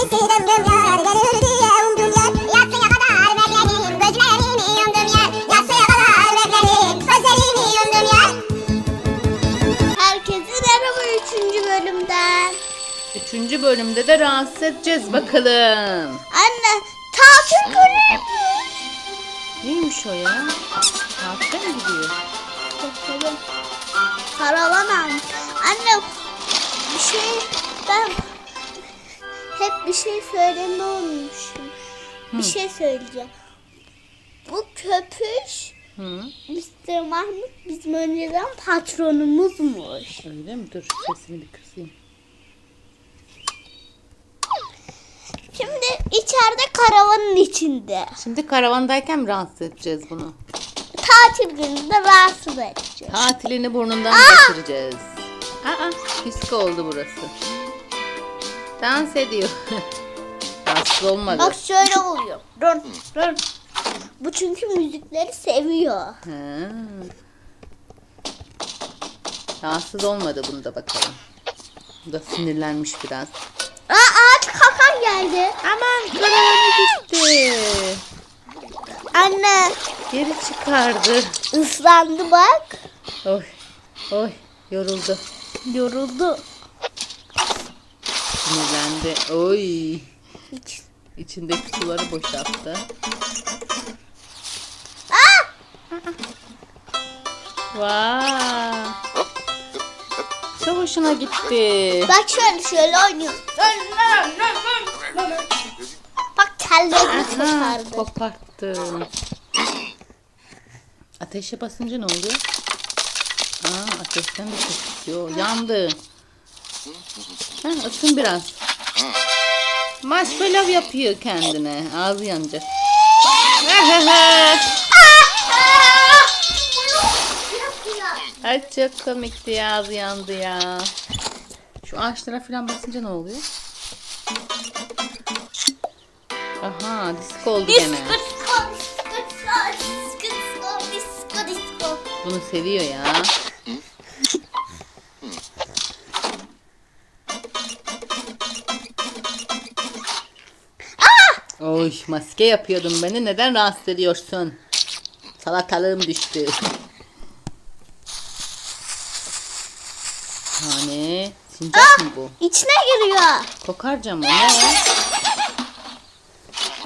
sensin ömrüm yar Gelir diye umdum yar Yatsıya kadar bekledim Gözlerimi yumdum yar Yatsıya kadar bekledim Gözlerimi yumdum yar Herkese merhaba 3. bölümden. Üçüncü bölümde de rahatsız edeceğiz bakalım. Anne tatil günü. Neymiş o ya? Tatile mi gidiyor? Bakalım. Karavan almış. Anne bir şey ben hep bir şey söyleme olmuşum. Bir şey söyleyeceğim. Bu köpüş Hı, Mr. Mahmut bizim önceden patronumuzmuş. öyle mi? Dur sesini bir kısayım. Şimdi içeride karavanın içinde. Şimdi karavandayken mi rahatsız edeceğiz bunu? Tatil gününde rahatsız edeceğiz. Tatilini burnundan geçireceğiz. Aa, disko oldu burası. Dans ediyor. rahatsız olmadı. Bak şöyle oluyor. Dur, dur. Bu çünkü müzikleri seviyor. Ha. Rahatsız olmadı bunda bakalım. Bu da sinirlenmiş biraz. Aa ağaç kakan geldi. Aman karavanı gitti. Anne Geri çıkardı. ıslandı bak. Oy, oy, yoruldu. Yoruldu. Sinirlendi. Oy. Hiç. İçindeki suları boşalttı. Aa! Vay. Çok hoşuna gitti. Bak şöyle şöyle oynuyor. Bak tellerini Aha, kopardı. koparttım. Ateşe basınca ne oluyor? Aa, ateşten de ses çıkıyor. Yandı. Ha, ısın biraz. Marshmallow yapıyor kendine. Ağzı yanacak. Ay çok komikti ya. Ağzı yandı ya. Şu ağaçlara falan basınca ne oluyor? Aha disko oldu gene. Bunu seviyor ya. Oy maske yapıyordum beni neden rahatsız ediyorsun? Salatalığım düştü. Hani sincap mı bu? İçine giriyor. Kokarca mı ne?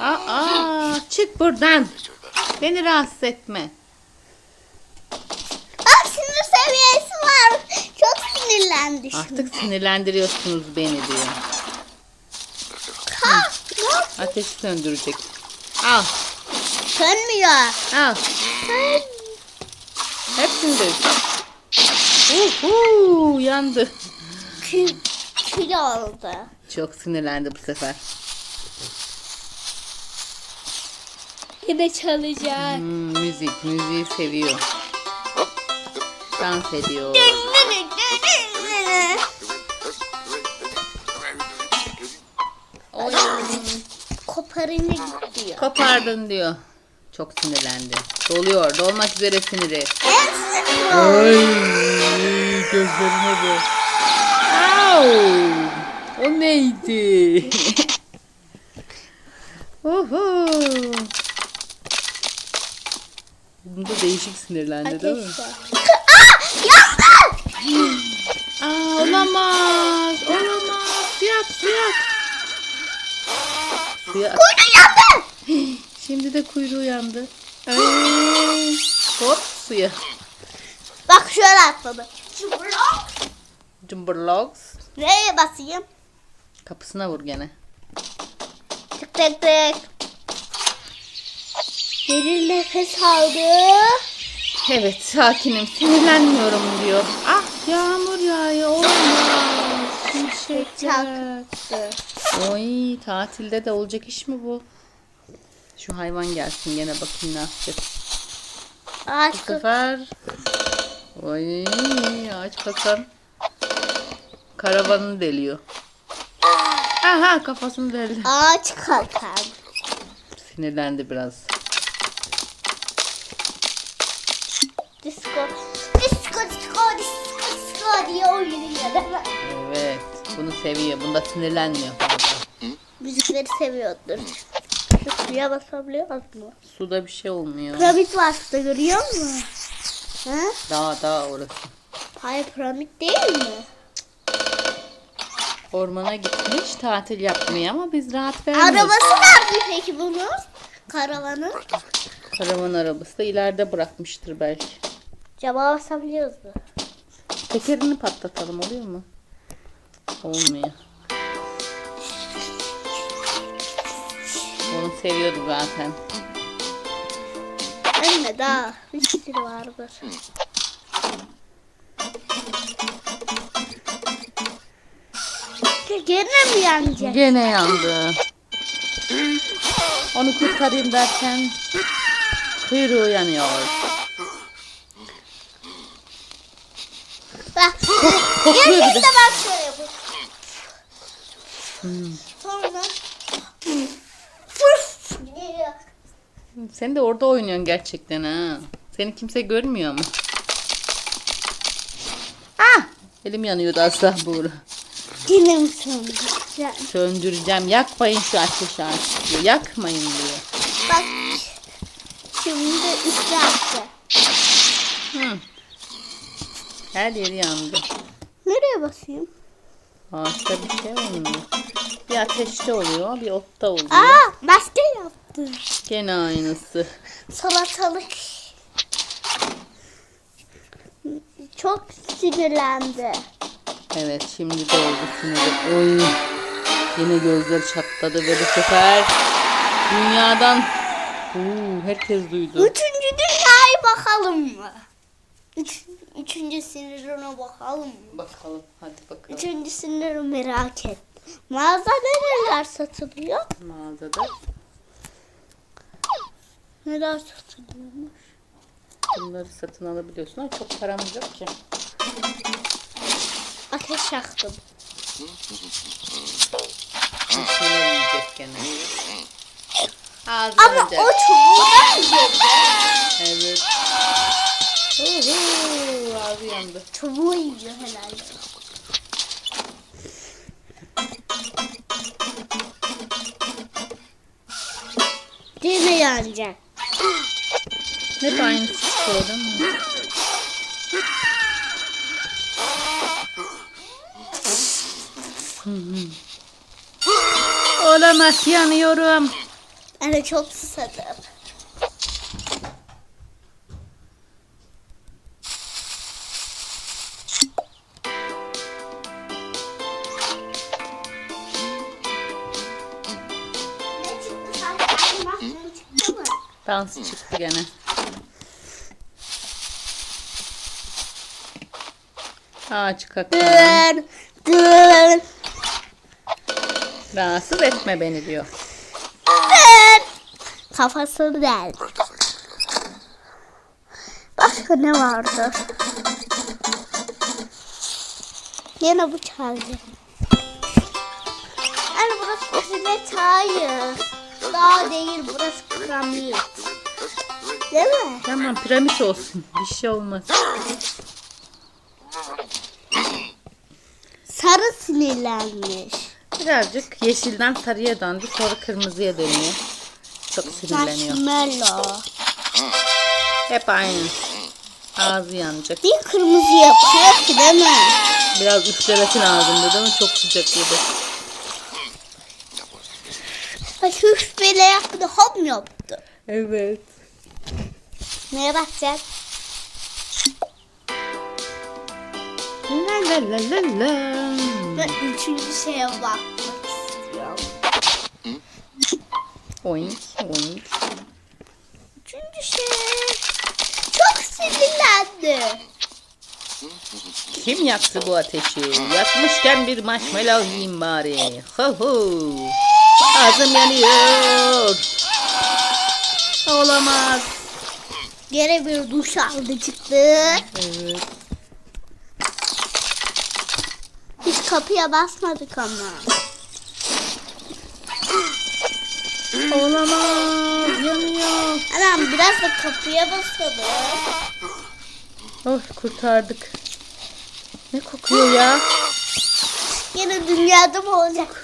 Aa, çık buradan. Beni rahatsız etme. Bak sinir seviyesi var. Çok sinirlendi şimdi. Artık sinirlendiriyorsunuz beni diyor. Oldu? Ateşi söndürecek. Al, Sönmüyor. al. Hepsini dök. Uhu, yandı. Kül, kül oldu. Çok sinirlendi bu sefer. Yine çalacak. Hmm, müzik, müziği seviyor. Dans ediyor. Koparınca gidiyor. kopardın diyor. Çok sinirlendi. Doluyor, dolmak üzere siniri. Ay, gözlerine bak. Au! O neydi? Oho! Bunda değişik sinirlendi değil mi? Var. Aa! Yandı! Aa, olamaz, olamaz. Suya at, suya at. Kuyruğu yandı! Şimdi de kuyruğu yandı. Ay, hop suya. Bak şöyle atladı. Cımbırlak. Cumberlogs. Nereye basayım? Kapısına vur gene. Tık tık tık. Derin nefes aldı. Evet sakinim sinirlenmiyorum diyor. Ah yağmur yağıyor olamaz. Şimşek. Çaktı. Oy tatilde de olacak iş mi bu? Şu hayvan gelsin gene bakayım ne yapacak. Ağaç Bu sefer Oy ağaç kakan karavanını deliyor. Aha kafasını deldi. Ağaç kalkan. Sinirlendi biraz. Disco. Disco disco disco disco diye oynuyor? Evet bunu seviyor. Bunda sinirlenmiyor. Müzikleri seviyordur. Şu suya basabiliyor mu? Suda bir şey olmuyor. Piramit var şurada görüyor musun? Ha? Dağ dağ orası. Hayır piramit değil mi? Ormana gitmiş tatil yapmaya ama biz rahat vermiyoruz. Arabası nerede peki bunun? Karavanın. Karavan arabası da ileride bırakmıştır belki. Cama basabiliyoruz mu? Tekerini patlatalım oluyor mu? Olmuyor. Onu seviyordu zaten. Anne daha bir sürü vardır. Gene mi yanacak? Gene yandı. Onu kurtarayım derken kuyruğu yanıyor. Bak. Kokuyor bir de. bak şöyle yapayım. Sonra fıf gidiyor. Sen de orada oynuyorsun gerçekten ha. Seni kimse görmüyor mu? Ah! Elim yanıyordu asla Buğra. Mi söndüreceğim? Söndüreceğim. Yakmayın şu ateşi artık diyor. Yakmayın diyor. Bak şimdi üstü attı. Hı. Her yeri yandı. Nereye basayım? Ağaçta bir şey olmuyor. Bir ateşte oluyor, bir otta oluyor. Aa maske yaptı. Gene aynısı. Salatalık. Çok sinirlendi. Evet şimdi de oldu siniri. Oy. Yine gözleri çatladı ve bu sefer dünyadan Oo, herkes duydu. Üçüncü dünyayı bakalım mı? Üç, üçüncü sinirine bakalım mı? Bakalım hadi bakalım. Üçüncü sinirini merak et. Mağazada neler satılıyor? Mağazada Neler satılıyormuş? bunları satın alabiliyorsun ama çok paramız yok ki. Ateş yaktım. Şeyler yiyecek gene. Ağzı Ama o çubuğu yedi. Evet. Uhu, ağzı yandı. Çubuğu yiyor herhalde. Yine yanacak. Hep aynısı çıkıyor değil mi? Olamaz yanıyorum. Ben de çok susadım. Dans çıktı gene. Ağaç dın, Rahatsız etme beni diyor. Kafasını deldi. Başka ne vardı? Yine bu çaldı. Yani burası hizmet hayır. Dağ değil burası piramit. Değil mi? Tamam piramit olsun. Bir şey olmaz. Sarı sinirlenmiş. Birazcık yeşilden sarıya döndü sonra kırmızıya dönüyor. Çok sinirleniyor. Marshmallow. Hep aynı. Ağzı yanacak. Bir kırmızı yapıyor ki değil mi? Biraz üflemesin ağzında değil mi? Çok sıcak yedi. Bak üf böyle yaptı hop yaptı. Evet. Neye bakacak? La la la la la. Ben üçüncü şeye bakmak istiyorum. Oink oink. Üçüncü şey. Çok sinirlendi. Kim yaktı bu ateşi? Yakmışken bir marshmallow yiyeyim bari. Ho ho. Ağzım yanıyor. Olamaz. Gene bir duş aldı çıktı. Evet. Hiç kapıya basmadık ama. Olamaz. Yanıyor. Anam biraz da kapıya basalım. Of kurtardık. Ne kokuyor ya? Yine dünyada mı olacak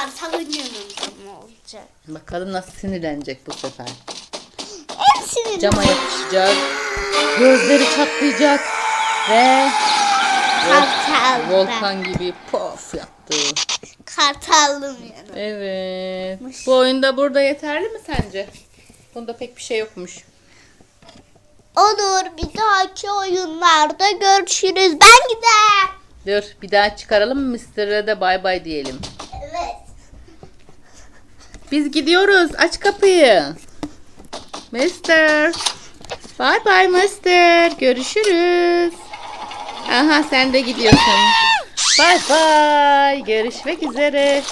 kartalın yanında mı olacak? Bakalım nasıl sinirlenecek bu sefer. En sinirli Cama yapışacak. Gözleri çatlayacak. Ve kartal. volkan gibi pof yaptı. Kartalım yanında. Evet. Bu oyunda burada yeterli mi sence? Bunda pek bir şey yokmuş. Olur bir dahaki oyunlarda görüşürüz. Ben gider. Dur bir daha çıkaralım Mr. de bay bay diyelim. Biz gidiyoruz. Aç kapıyı. Mister. Bye bye Mister. Görüşürüz. Aha sen de gidiyorsun. Bye bye. Görüşmek üzere.